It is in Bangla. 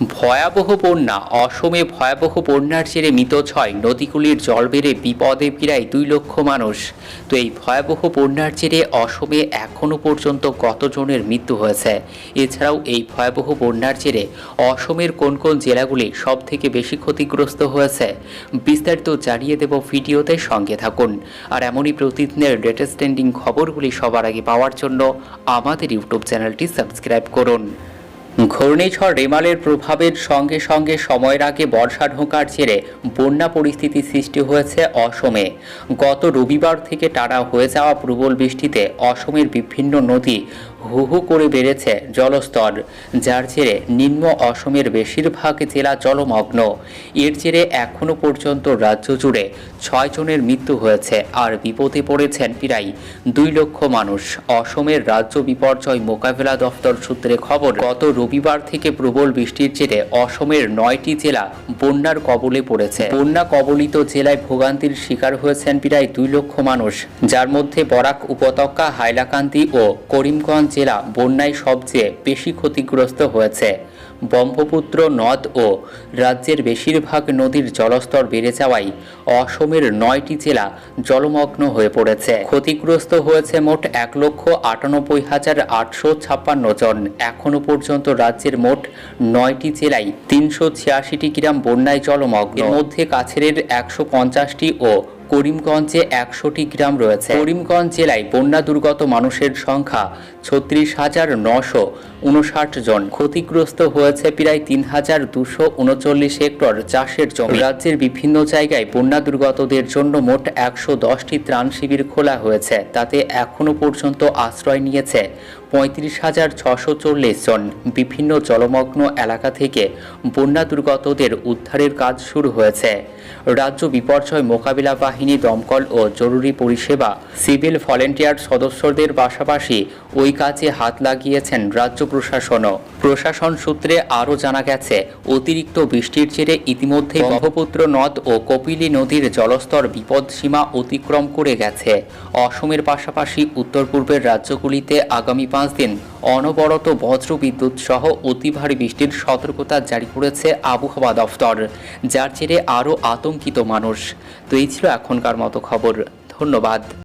ভয়াবহ বন্যা, অসমে ভয়াবহ বন্যার জেরে মৃত ছয় নদীগুলির জল বেড়ে বিপদে পীড়ায় দুই লক্ষ মানুষ। তো এই ভয়াবহ বন্যার জেরে অসমে এখনও পর্যন্ত কতজনের মৃত্যু হয়েছে? এছাড়াও এই ভয়াবহ বন্যার জেরে অসমের কোন কোন জেলাগুলি সব থেকে বেশি ক্ষতিগ্রস্ত হয়েছে? বিস্তারিত জানিয়ে দেব ভিডিওতে সঙ্গে থাকুন। আর এমনই প্রতিদিনের লেটেস্ট ট্রেন্ডিং খবরগুলি সবার আগে পাওয়ার জন্য আমাদের ইউটিউব চ্যানেলটি সাবস্ক্রাইব করুন। ঘূর্ণিঝড় রেমালের প্রভাবের সঙ্গে সঙ্গে সময়ের আগে বর্ষা ঢোকার জেরে বন্যা পরিস্থিতি সৃষ্টি হয়েছে অসমে। গত রবিবার থেকে টানা হয়ে যাওয়া প্রবল বৃষ্টিতে অসমের বিভিন্ন নদী হু হু করে বেড়েছে জলস্তর, যার জেরে নিম্ন অসমের বেশিরভাগ জেলা জলমগ্ন। এর জেরে এখনও পর্যন্ত রাজ্য জুড়ে ছয় জনের মৃত্যু হয়েছে, আর বিপদে পড়েছেন প্রায় দুই লক্ষ মানুষ। অসমের রাজ্য বিপর্যয় মোকাবেলা দফতর সূত্রে খবর, গত রবিবার থেকে প্রবল বৃষ্টির জেরে অসমের নয়টি জেলা বন্যার কবলে পড়েছে। বন্যা কবলিত জেলায় ভোগান্তির শিকার হয়েছেন প্রায় দুই লক্ষ মানুষ, যার মধ্যে বরাক উপত্যকা, হাইলাকান্দি ও করিমগঞ্জ জেলা বন্যায় সবচেয়ে বেশি ক্ষতিগ্রস্ত হয়েছে। ব্রহ্মপুত্র নদ ও রাজ্যের বেশিরভাগ নদীর জলস্তর বেড়ে যাওয়ায় অসমের নয়টি জেলা জলমগ্ন হয়ে পড়েছে। ক্ষতিগ্রস্ত হয়েছে মোট এক লক্ষ আটানব্বই হাজার আটশো ছাপ্পান্ন জন। এখনও পর্যন্ত রাজ্যের মোট নয়টি জেলায় তিনশো ছিয়াশিটি গ্রাম বন্যায় জলমগ্ন। এর মধ্যে কাছের একশো পঞ্চাশটি ও করিমগঞ্জে একশোটি গ্রাম রয়েছে। করিমগঞ্জ জেলায় বন্যা দুর্গত মানুষের সংখ্যা ছত্রিশ হাজার নশো উনষাট জন। ক্ষতিগ্রস্ত হয়েছে প্রায় তিন হাজার দুশো উনচল্লিশ হেক্টর চাষের জমি। রাজ্যের বিভিন্ন জায়গায় বন্যা দুর্গতদের জন্য মোট একশো দশটি ত্রাণ শিবির খোলা হয়েছে। তাতে এখনও পর্যন্ত আশ্রয় নিয়েছে পঁয়ত্রিশ হাজার ছশো চল্লিশ জন। বিভিন্ন জলমগ্ন এলাকা থেকে বন্যা দুর্গতদের উদ্ধারের কাজ শুরু হয়েছে। রাজ্য বিপর্যয় মোকাবিলা বাহিনী দমকল ও জরুরি পরিষেবা, সিভিল ভলেন্টিয়ার সদস্যদের পাশাপাশি ওই কাজে হাত লাগিয়েছেন রাজ্য প্রশাসনও। প্রশাসন সূত্রে আরও জানা গেছে, অতিরিক্ত বৃষ্টির জেরে ইতিমধ্যে ব্রহ্মপুত্র নদ ও কপিলী নদীর জলস্তর বিপদসীমা অতিক্রম করে গেছে। অসমের পাশাপাশি উত্তর পূর্বের রাজ্যগুলিতে আগামী পাঁচ দিন অনবরত বজ্র বিদ্যুৎ সহ অতি ভারী বৃষ্টির সতর্কতা জারি করেছে আবহাওয়া দফতর, যার জেরে আরও আতঙ্কিত মানুষ। তো এই ছিল এখনকার মতো খবর ধন্যবাদ।